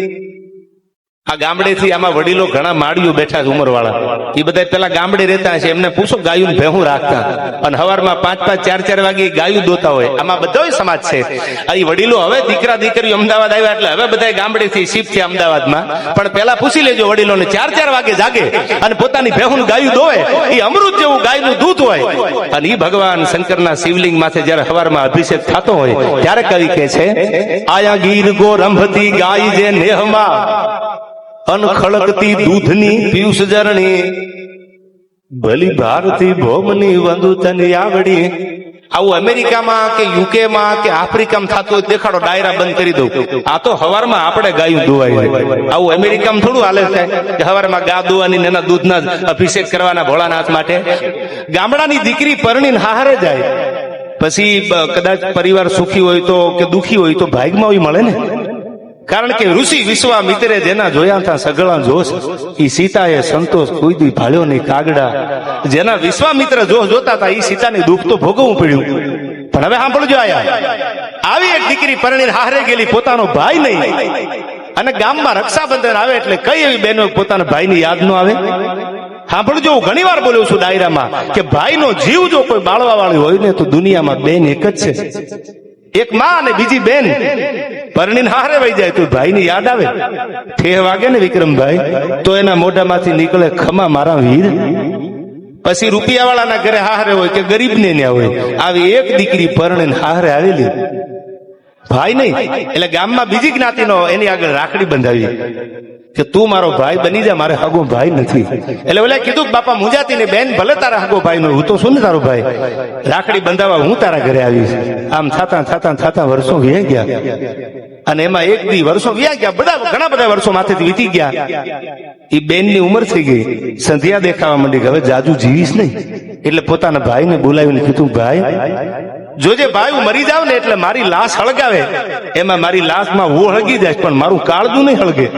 Thank you. આ ગામડેથી આમાં વડીલો ઘણા માળીઓ બેઠા છે ઉંમરવાળા. એ બધા પેલા ગામડે રહેતા છે એમને પૂછો ગાયું ભેહું રાખતા. અને હવારમાં પાંચ પાંચ, ચાર ચાર વાગે ગાયું દોતા હોય. આમાં બધો સમાજ છે. આ વડીલો હવે દીકરા, દીકરીઓ અમદાવાદ આવ્યા એટલે હવે બધા ગામડેથી શિફ્ટ છે અમદાવાદમાં. પણ પેલા પૂછી લેજો વડીલોને, ચાર ચાર વાગે જાગે અને પોતાની ભેહું ગાયું દોવે એ અમૃત જેવું ગાયનું દૂધ હોય. અને ઈ ભગવાન શંકરના શિવલિંગ માથે જયારે હવારમાં અભિષેક થતો હોય, ત્યારે કવિ કે છે, આયા ગીર ગો રંભતી ગાય જે નેહમાં. અનખળકતી દૂધની પિયુષ જરણી ભલી ભારતી ભોમની વંદુ આવડી આવું અમેરિકામાં કે યુકેમાં કે આફ્રિકામાં થતું હોય દેખાડો, ડાયરા બંધ કરી દઉં. આ તો હવારમાં આપણે ગાયું ધોવાય આવું અમેરિકામાં થોડું હાલે છે કે હવારમાં ગા દોવાની એના દૂધના અભિષેક કરવાના ભોળાનાથ માટે. ગામડાની દીકરી પરણીને હારે જાય. પછી કદાચ પરિવાર સુખી હોય તો કે દુખી હોય તો ભાગમાં હોય મળે ને. કારણ કે ઋષિ વિશ્વામિત્રે જેના જોયા હતા સગળા જોશ એ સીતાએ સંતોષ કોઈ ભાળ્યો નહીં કાગડા. જેના વિશ્વામિત્ર જોશ જોતા હતા એ સીતાને દુઃખ તો ભોગવવું પડ્યું. પણ હવે સાંભળજો આયા. આવી એક દીકરી પરણીને હારે ગયેલી પોતાનો ભાઈ નહીં. અને ગામમાં રક્ષાબંધન આવે એટલે કઈ એવી બહેનો પોતાના ભાઈની યાદ ન આવે? સાંભળજો, હું ઘણી વાર બોલ્યો છું ડાયરામાં કે ભાઈનો જીવ જો કોઈ બાળવા વાળી હોય ને તો દુનિયામાં બેન એક જ છે. એક માં અને બીજી બેન. પરણીને હારે વહી જાય. ભાઈ ભાઈની યાદ આવે? ઠેહ વાગે ને વિક્રમભાઈ? તો એના મોઢામાંથી નીકળે ખમા મારા વીર. પછી રૂપિયા વાળાના ઘરે હારે હોય કે ગરીબને ન્યા હોય, આવી એક દીકરી પરણીને હારે આવેલી. ભાઈ નહીં, એટલે ગામમાં બીજી જ્ઞાતિનો એની આગળ રાખડી બંધાવી. કે તું મારો ભાઈ બની જા, મારે હગો ભાઈ નથી. એટલે ઓલા કીધું બાપા મુંજાતી ને બેન ભલે તારા હગો ભાઈ નો હું તો શું તારો ભાઈ. રાખડી બંધાવા હું તારા ઘરે આવીશ. આમ થતા થતા થતા વર્ષો વ્યા ગયા. અને એમાં એક દી વર્ષો વ્યા ગયા, બધા, ઘણા બધા વર્ષો માથેથી વીતી ગયા. એ બેનની ઉંમર થઈ ગઈ. સંધ્યા દેખાવા માંડી હવે જાજુ જીવીશ નહીં. એટલે પોતાના ભાઈને બોલાવીને કીધું, ભાઈ, જોજે ભાઈ, હું મરી જાવ ને એટલે મારી લાશ હળગાવે. એમાં મારી લાશમાં હું હળગી જાય પણ મારું કાળજું નહીં હળગે.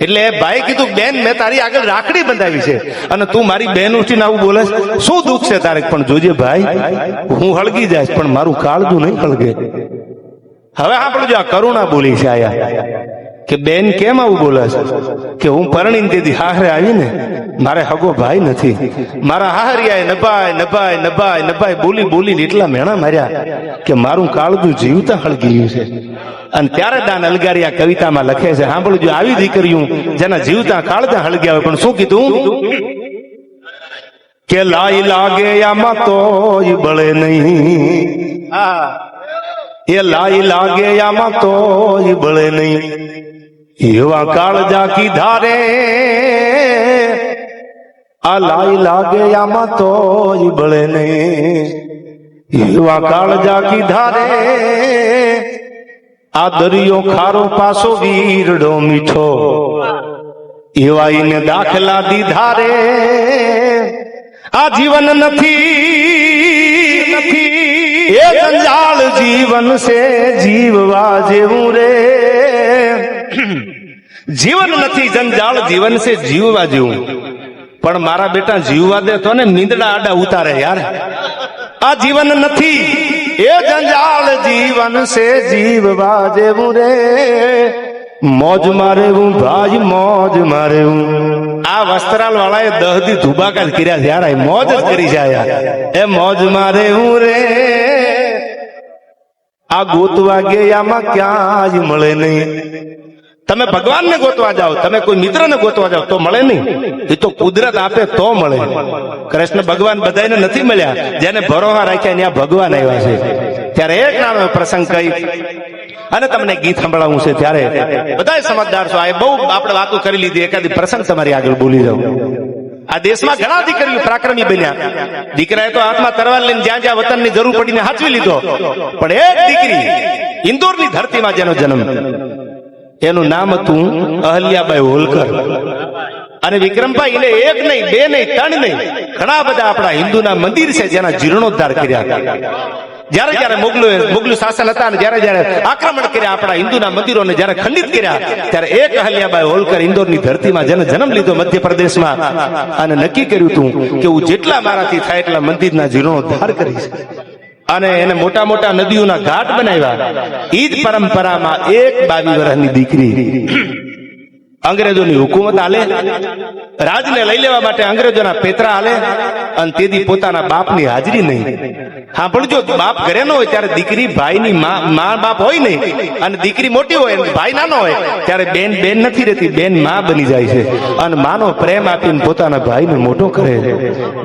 એટલે ભાઈ કીધું, બેન, મેં તારી આગળ રાખડી બંધાવી છે. અને તું મારી બેન ઉઠીને આવું બોલે શું દુઃખ છે તારે? પણ જોજે ભાઈ, હું હળગી જાય પણ મારું કાળજું નહીં હળગે. હવે સાંભળજો, આ કરુણા બોલી છે આયા. કે બેન કેમ આવું બોલે છે? કે હું પરણીને દીધી હાહરે આવીને મારે હગો ભાઈ નથી. મારા હાહરિયાએ નભાય નભાય નભાય નભાય બોલી બોલીને એટલા મેણા માર્યા કે મારું કાળદું જીવતા હળગી ગયું છે. અને ત્યારે દાન અલગારી આ કવિતામાં લખે છે સાંભળજો આવી દીકરીયું જેના જીવતા કાળજા હળગ્યા હોય પણ શું કીધું? કે લાઈ લાગે આમાં તોય બળે નહીં. એ લાઈ લાગે આમાં તોય બળે નહીં. એવા કાળજા કીધા ધારે. આ લાઈ લાગે આમાં તોય બળે નહીં એવા કાળજા કીધારે આ દરિયો ખારો પાસો વીરડો મીઠો. એવા એને દાખલા દીધા રે આ જીવન નથી. નથી એ જંજાળ જીવન છે, જીવવા જેવું રે. જીવન નથી જંજાળ જીવન છે, જીવવા જેવું. પણ મારા બેટા જીવવા દે તો ને નીંદડા આડા ઉતારે યાર. આ જીવન નથી, એ જંજાળ જીવન છે, જીવવા જેવું રે. મોજ મારેવું, ભાઈ, મોજ મારેવું. આ વસ્ત્રાલ વાળાએ દહદી ધુબાકા કર્યા છે યાર મોજ જ કરી છે યાર. એ મોજ મારે હું રે. આ ગોતવા ગયામાં ક્યાંય મળે નહીં. તમે ભગવાનને ગોતવા જાઓ, તમે કોઈ મિત્રને ગોતવા જાઓ, તો મળે નહીં. એ તો કુદરત આપે તો મળે. કૃષ્ણ ભગવાન બધાને નથી મળ્યા. જેને ભરોહા રાખ્યા ત્યાં ભગવાન આવ્યા છે. ત્યારે એક નાનો પ્રસંગ કહી, અને તમને ગીત સંભળાવવું છે ત્યારે. બધા સમજદાર છો, આ બહુ આપણે વાતો કરી લીધી, એકાદી પ્રસંગ તમારી આગળ બોલી જાઉં. આ દેશમાં ઘણા દીકરીઓ પ્રાક્રમી બન્યા. દીકરાએ તો હાથમાં તરવાર લઈને જ્યાં જ્યાં વતનની જરૂર પડીને હાચવી લીધો. પણ એક દીકરી ઇન્દોરની ધરતીમાં જેનો જન્મ એનું નામ હતું અહલ્યાબાઈ હોલકર. અને વિક્રમભાઈ એને એક નહીં, બે નહીં, ત્રણ નહીં. ઘણા બધા આપણા હિન્દુના મંદિર છે જેના જીર્ણોદ્ધાર કર્યા જ્યારે જ્યારે મુગલો મુગલું શાસન હતા અને જ્યારે જ્યારે આક્રમણ કર્યા આપણા હિન્દુના મંદિરોને જ્યારે ખંડિત કર્યા, ત્યારે એક અહલ્યાબાઈ હોલકર ઇન્દોરની ધરતીમાં જેને જન્મ લીધો મધ્યપ્રદેશમાં. અને નક્કી કર્યું હતું કે હું જેટલા મારાથી થાય એટલા મંદિરના જીર્ણોદ્ધાર કરીશ. અને એને મોટા મોટા નદીઓના ઘાટ બનાવ્યા. ઈ જ પરંપરામાં એક બાવી વર્ષની દીકરી. અંગ્રેજોની હુકુમત આલે, રાજને લઈ લેવા માટે અંગ્રેજોના પેતરા આલે, અને તેથી પોતાના બાપની હાજરી નહીં. હા પણ જો બાપ ઘરે ન હોય ત્યારે દીકરી ભાઈની મા બાપ હોય નહીં, અને દીકરી મોટી હોય ભાઈ નાનો હોય, ત્યારે બેન બેન નથી રહેતી, બેન મા બની જાય છે. અને માનો પ્રેમ આપીને પોતાના ભાઈને મોટો કરે.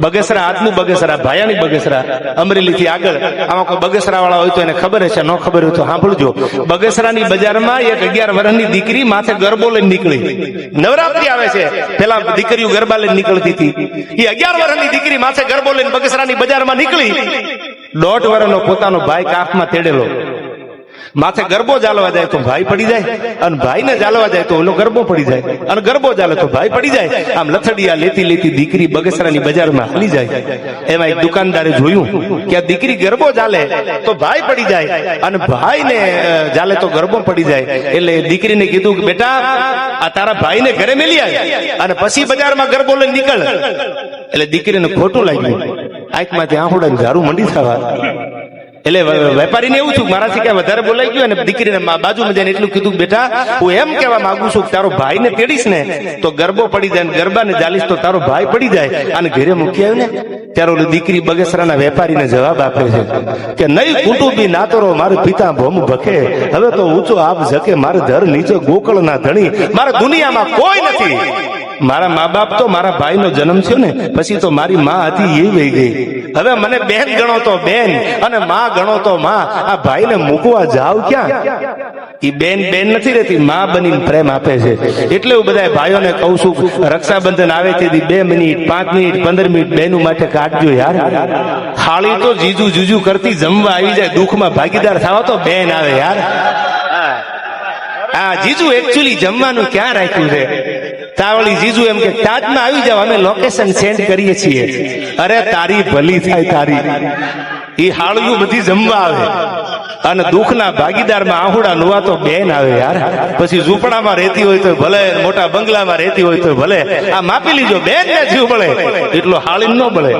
બગસરા આજનું બગસરા ભાયાની બગસરા અમરેલીથી આગળ. આમાં કોઈ બગસરા વાળા હોય તો એને ખબર હશે, ન ખબર હોય તો સાંભળજો. બગસરાની બજારમાં એક અગિયાર વર્ષની દીકરી માથે ગરબો લઈને નીકળી. નવરાત્રી આવે છે. પેલા દીકરીઓ ગરબા લઈને નીકળતી હતી. એ અગિયાર વર્ષની દીકરી માથે ગરબો લઈને બગસરાની બજારમાં નીકળી. દોઢ વર્ષનો પોતાનો ભાઈ કાફમાં તેડેલો. માથે ગરબો ચાલવા જાય તો ભાઈ પડી જાય અને ભાઈને ચાલવા જાય તો ઓલો ગરબો પડી જાય અને ગરબો ચાલે તો ભાઈ પડી જાય. આમ લથડિયા લેતી લેતી દીકરી બગસરાની બજારમાં હાલી જાય. એમાં એક દુકાનદારે જોયું કે આ દીકરી ગરબો ચાલે તો ભાઈ પડી જાય અને ભાઈને ચાલે તો ગરબો પડી જાય. એટલે દીકરીને કીધું કે બેટા, આ તારા ભાઈને ઘરે મેલી આય અને પછી બજારમાં ગરબો લઈને નીકળ. એટલે દીકરીને ખોટું લાગ્યું. આંખમાંથી આંખોડા ઝારું મંડી થવા. એટલે વેપારીને એવું થયું મારાથી ક્યાં વધારે બોલાઈ ગયું અને દીકરીને બાજુમાં જઈને એટલું કીધું બેટા, હું એમ કહેવા માંગુ છું કે તારો ભાઈને તેડીશ ને, તો ગરબો પડી જાય ગરબાને જાલીશ તો તારો ભાઈ પડી જાય. અને ઘરે મૂકી આવ્યું ને, ત્યારે ઓલી દીકરી બગસરાના વેપારીને જવાબ આપે છે કે નહીં કુટુંબી નાતરો, મારે પિતા ભોમ ભખે. હવે તો ઊંચો આપ જકે મારે ધર નીચે ગોકળના ધણી. મારે દુનિયામાં કોઈ નથી. મારા મા બાપ તો મારા ભાઈનો જન્મ થયો ને પછી તો મારી માં હતી એ વહી ગઈ. હવે મને બેન ગણો તો બેન અને માં ગણો તો માં. આ ભાઈને મૂકવા જાવ ક્યાં? એ બેન બેન નથી રહેતી માં બની પ્રેમ આપે છે. એટલે હું બધા ભાઈઓને કહું છું રક્ષાબંધન આવે તેથી બે મિનિટ પાંચ મિનિટ પંદર મિનિટ બેનું માટે કાઢજો યાર. ખાલી તો જીજુ જુજુ કરતી જમવા આવી જાય દુઃખમાં ભાગીદાર થવા તો બેન આવે યાર. હા. જીજુ એકચ્યુઅલી જમવાનું ક્યાં રાખ્યું છે? તાવળી જીજુ એમ કે તાજમાં આવી જાવ, અમે લોકેશન સેન્ડ કરીએ છીએ. અરે તારી ભલી થાય તારી. ઈ હાળિયું બધી જમવા આવે. અને દુઃખના ભાગીદારમાં આહુડા નુવા તો બેન આવે યાર. પછી ઝૂંપડામાં રહેતી હોય તો ભલે, મોટા બંગલામાં રહેતી હોય તો ભલે. આ માપી લીજો, બેન ને જીવ બળે. એટલો હાળી ન બળે.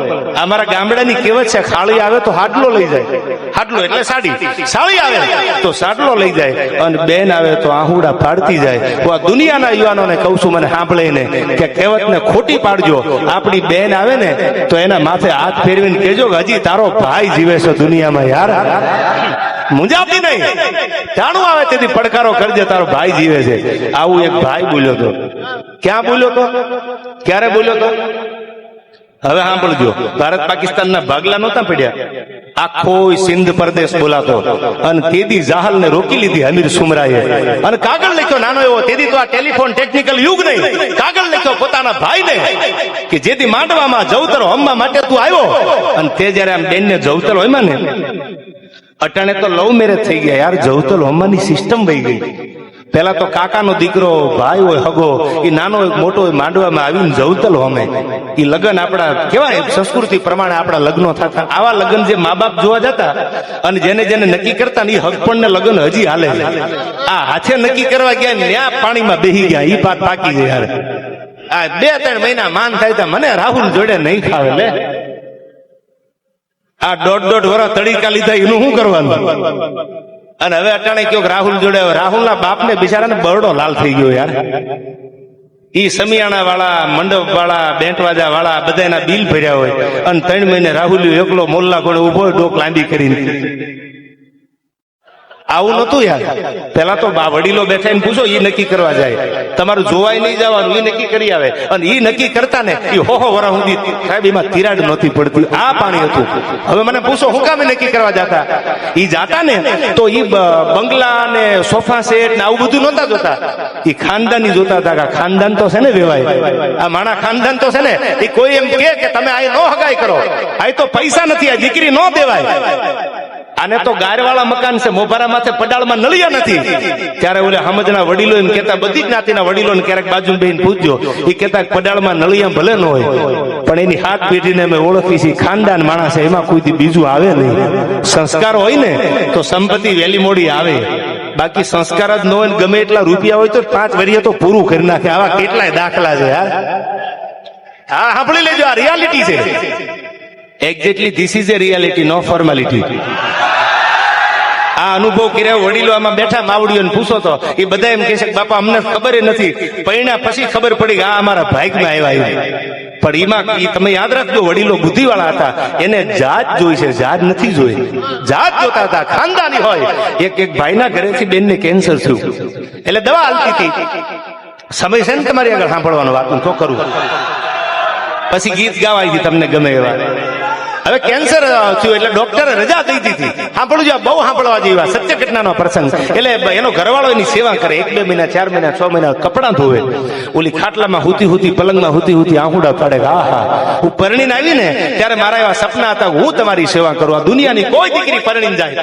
અમારા ગામડાની કહેવત છે, ખાળી આવે તો હાડલો લઈ જાય. હાડલો એટલે સાડી. સાળી આવે તો સાડલો લઈ જાય. અને બેન આવે તો આહુડા પાડતી જાય. હું આ દુનિયાના યુવાનોને કહું છું, મને સાંભળીને કે કહેવતને ખોટી પાડજો. આપણી બેન આવે ને, તો એના માથે હાથ ફેરવીને કહેજો કે, હજી તારો ભાઈ જીવે છે દુનિયામાં યાર. મુંજાતી નહીં. જાણું આવે તેથી પડકારો કરજે, તારો ભાઈ જીવે છે. આવું એક ભાઈ બોલ્યો તો. ક્યાં બોલ્યો તો? ક્યારે બોલ્યો તો? હવે સાંભળજો, ભારત પાકિસ્તાનના ભાગલા નહોતા પડ્યા. આખો સિંધ પ્રદેશ બોલાતો અને તેદી જાહલ ને રોકી લીધી અમીર સુમરાએ. અને કાગળ લખ્યો, નાનો એવો, તેદી તો આ ટેલિફોન ટેકનિકલ યુગ નહીં. કાગળ લખ્યો પોતાના ભાઈ ને કે જેથી માંડવામાં જવતર હોમવા માટે તું આવ્યો. અને તે જયારે આમ બેનને જવતર હોય ને, અટાણે તો લવ મેરેજ થઈ ગયા. યાર જવતલ હોમવાની સિસ્ટમ વહી ગઈ. પેલા તો કાકાનો દીકરો, ભાઈ હોય, હગો, એ નાનો મોટો માંડવામાં આવીને જવતલ હોમે એ લગ્ન આપણા કેવાય સંસ્કૃતિ પ્રમાણે આપણા લગ્નો થતા. આવા લગ્ન જે મા બાપ જોવા જતા અને જેને જેને નક્કી કરતા ને એ હગપણ ને લગ્ન હજી હાલે આ હાથે નક્કી કરવા ગયા ને ત્યાં પાણીમાં બેહી ગયા, ઈ પાક પાકી ગયા આ બે ત્રણ મહિના માન થાય મને રાહુલ જોડે નહીં ખાવે લે. આ દોઢ દોઢ વર્ષ તડીકા લીધા, એનું શું કરવાનું? અને હવે અટાણે કયો રાહુલ જોડે રાહુલ બાપ ને બિચારા બિચારાને બરડો લાલ થઈ ગયો યાર. ઈ સમિયાણા વાળા મંડપ વાળા બેંટવાજા વાજા વાળા બધાના બિલ ભર્યા હોય. અને ત્રણ મહિને રાહુલ એકલો મોલ્લા ઘોડે ઊભો ડોક લાંબી કરીને. આવું નતું યાર. પેલા તો વડીલો બેઠા ને પૂછો એ નક્કી કરવા જાય. તમારું જોવાય નહીં જવાનું એ નક્કી કરી આવે. અને ઈ નક્કી કરતા ને એ હો હો વરા સુધી સાહેબ, એમાં તિરાડ નહોતી પડતી. આ પાણી હતું. હવે મને પૂછો, હું કામે નક્કી કરવા જતા? એ જાતા ને, તો એ બંગલા ને સોફા સેટ ને આવું બધું નહોતા જોતા. એ ખાનદાની જોતા હતા ખાનદાન તો છે ને વેવાય. આ માણા ખાનદાન તો છે ને એ કોઈ એમ કે તમે આ નો હગાઈ કરો. આ તો પૈસા નથી, આ દીકરી નો દેવાય. આને તો ગારવાળા મકાન છે. મોભારા માથે પડાળમાં નળિયા નથી. ત્યારે ઓલે સમજના વડીલો એમ કેતા બધી જ્ઞાતિના વડીલો ક્યારેક બાજુ બેન પૂછજો. એ કેતા પડાળમાં નળિયા ભલે ન હોય પણ એની હાથ પેઢીને અમે ઓળખી છીએ. ખાનદાન માણસ છે. એમાં કોઈ બીજું આવે નહીં. સંસ્કાર હોય ને તો સંપત્તિ વહેલી મોડી આવે. બાકી સંસ્કાર જ ન હોય ગમે એટલા રૂપિયા હોય તો પાંચ વરિયા તો પૂરું કરી નાખે. આવા કેટલાય દાખલા છે યાર હા સાંભળી લેજો આ રિયાલિટી છે. Exactly this is a reality no formality આ અનુભવ કર્યા, વડીલો આમાં બેઠા માવડીઓને પૂછો તો, એ બધા એમ કહે છે કે, બાપા, અમને ખબર નથી. પૈણા પછી ખબર પડી કે આ અમારા ભાગમાં આવ્યા પણ એમાં તમે યાદ રાખજો, વડીલો બુદ્ધિવાળા હતા. એને જાત જોઈ છે, જાત નથી જોઈ. જાત જોતા હતા, ખાનદાની હોય. એક એક ભાઈના ઘરેથી બેનને કેન્સર થયું. એટલે દવા હાલતી હતી. સમય છે ને તમારી આગળ સાંભળવાનો વાત તો કરું. પછી ગીત ગાવાય તમને ગમે એવા. હવે કેન્સર થયું એટલે ડોક્ટરે રજા દઈ દીધી. સાંભળું આ બહુ સાંભળવા જેવી સત્ય ઘટનાનો પ્રસંગ. એટલે એનો ઘરવાળો એની સેવા કરે. એક, બે મહિના, ચાર મહિના, છ મહિના કપડાં ધોવે. ઓલી ખાટલામાં હુતી હુતી, પલંગમાં હુતી હુતી આહુડા પાડે. કે હા હું પરણીને આવી ને, ત્યારે મારા એવા સપના હતા, હું તમારી સેવા કરું. આ દુનિયાની કોઈ દીકરી પરણીને જાય.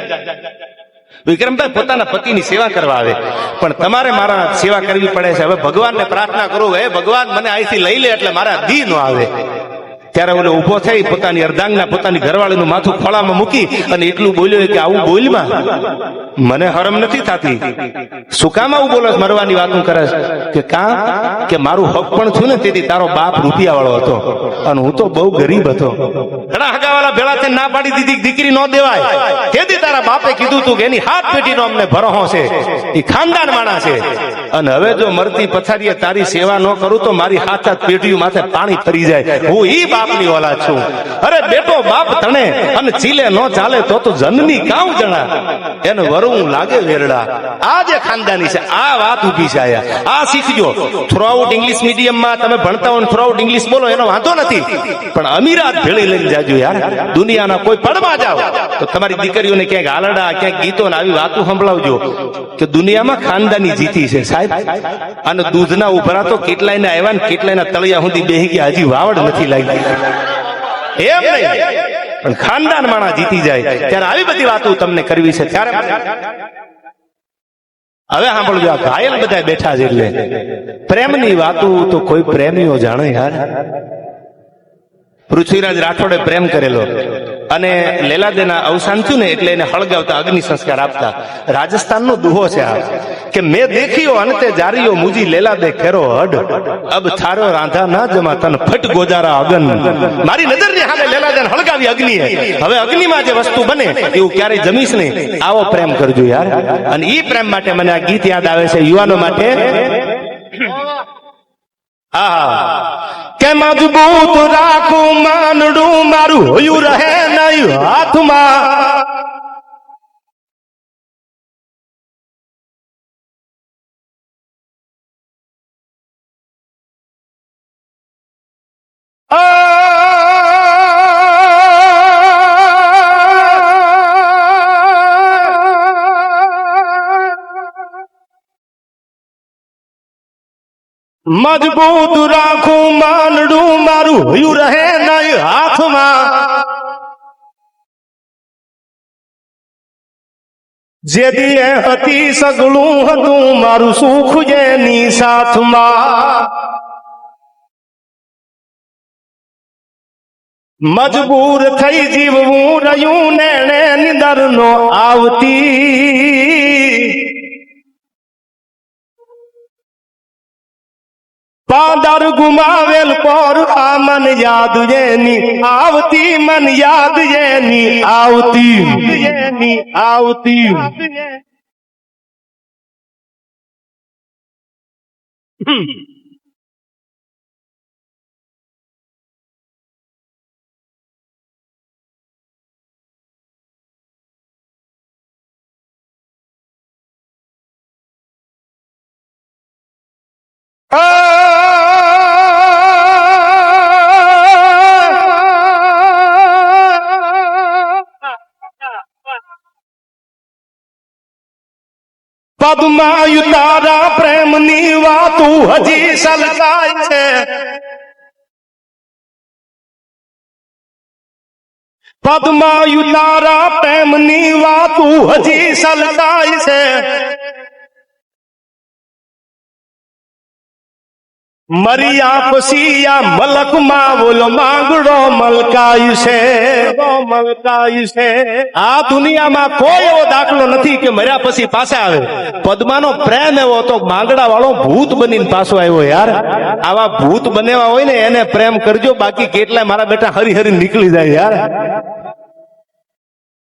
વિક્રમભાઈ પોતાના પતિની સેવા કરવા આવે. પણ તમારે મારા સેવા કરવી પડે છે. હવે ભગવાનને પ્રાર્થના કરું હે ભગવાન, મને અહીંથી લઈ લે, એટલે મારા દી નો આવે. ત્યારે ઓલો ઊભો થઈ પોતાની અર્ધાંગના પોતાની ઘરવાળીનું માથું ખોળામાં મૂકી અને એટલું બોલ્યો કે આવું બોલમાં મને હરમ નથી થતી. શું કામ બોલો મરવાની વાતું કરે કે કા? કે મારું હક પણ છું ને તેથી તારો બાપ રૂપિયા વાળો હતો અને હું તો બહુ ગરીબ હતો. ઘણા હગાવાલા ભેળા થઈને ના પાડી દીધી દીકરી ન દેવાય. તેથી તારા બાપે કીધું તું કે એની હાથ પેટીનો અમને ભરોહો છે. એ ખાનદાન માણા છે. અને હવે જો મરતી પથારીએ તારી સેવા ન કરું તો મારી હાથ હાથ પેટીયું માથે પાણી ફરી જાય. હું ઈ બાપની ઓલાદ છું. અરે બેટો, બાપ તણે અને ચીલે ન ચાલે તો તું જનની કામ જણા? એને વરવું લાગે વેરડા. આ જે ખાનદાની છે, આ વાત ઊભી છે આયા. આ શીખજો. થ્રુ આઉટ ઇંગ્લિશ મીડિયમમાં તમે ભણતા હો થ્રુ આઉટ ઇંગ્લિશ બોલો, એનો વાંધો નથી. પણ અમીરાત ભેળી લઈને જાજો યાર. દુનિયાના કોઈ પડમાં જાઓ. તો તમારી દીકરીઓને ક્યાંક હાલડા ક્યાંક ગીતો ને આવી વાતો સંભળાવજો. કે દુનિયામાં ખાનદાની જીતી છે સાહેબ. અને દૂધના ઉભરા તો કેટલાયના આવ્યા ને કેટલાયના તળિયા સુધી બેહી ગયા, હજી વાવડ નથી લાગી. એમ નહીં. પણ ખાનદાન માણા જીતી જાય. ત્યારે આવી બધી વાતો તમને કરવી છે. ત્યારે હવે સાંભળજો, આ ઘાયલ બધા બેઠા છે એટલે પ્રેમની વાતો તો કોઈ પ્રેમીઓ જાણે યાર. પૃથ્વીરાજ રાઠોડે પ્રેમ કરેલો. અને લેલાદેના અવસાન થયું ને એટલે એને હળગાવતા અગ્નિ સંસ્કાર આપતા. રાજસ્થાનનો દુહો છે આ. કે મેં દેખ્યો અંતે જારીઓ મુજી લેલાદે ખેરો હડ. અબ થારો રાંધા ના જમા તન ફટ ગોજારા અગન. મારી નજરની સામે લેલાદેન હળગાવી અગ્નિએ. હવે અગ્નિમાં જે વસ્તુ બને, એવું ક્યારેય જમીશ નહીં. આવો પ્રેમ કરજો યાર. અને ઈ પ્રેમ માટે મને આ ગીત યાદ આવે છે યુવાનો માટે. કે મજબૂત રાખું, માનડું મારું હોયું રહે? મજબૂત રાખું માનડું મારું હોયું રહે નહીં હાથમાં. જે દિયે હતી સગળું હતું, મારું સુખ જેની સાથમાં. મજબૂર થઈ જીવવું રહ્યું, નેણે નિદર નો આવતી. પાંદર ગુમાવેલ પર આ મન યાદ જેની આવતી મન યાદ જેની આવતી આવતી આવતી પદમાયુ તારા પ્રેમની વાતું હજી સલકાય છે. પદ્માયુ તારા પ્રેમની વાતું હજી સલકાય છે. મરિયા પછી આ મલકમાં બોલો માંગડો મલકાય છે. મલકાય છે. આ દુનિયામાં કોઈ એવો દાખલો નથી કે મર્યા પછી પાછા આવે. પદ્માનો પ્રેમ એવો હતો માંગડા વાળો ભૂત બનીને પાછો આવ્યો યાર. આવા ભૂત બનેવા હોય ને એને પ્રેમ કરજો બાકી કેટલાય મારા બેટા હરી હરી નીકળી જાય યાર.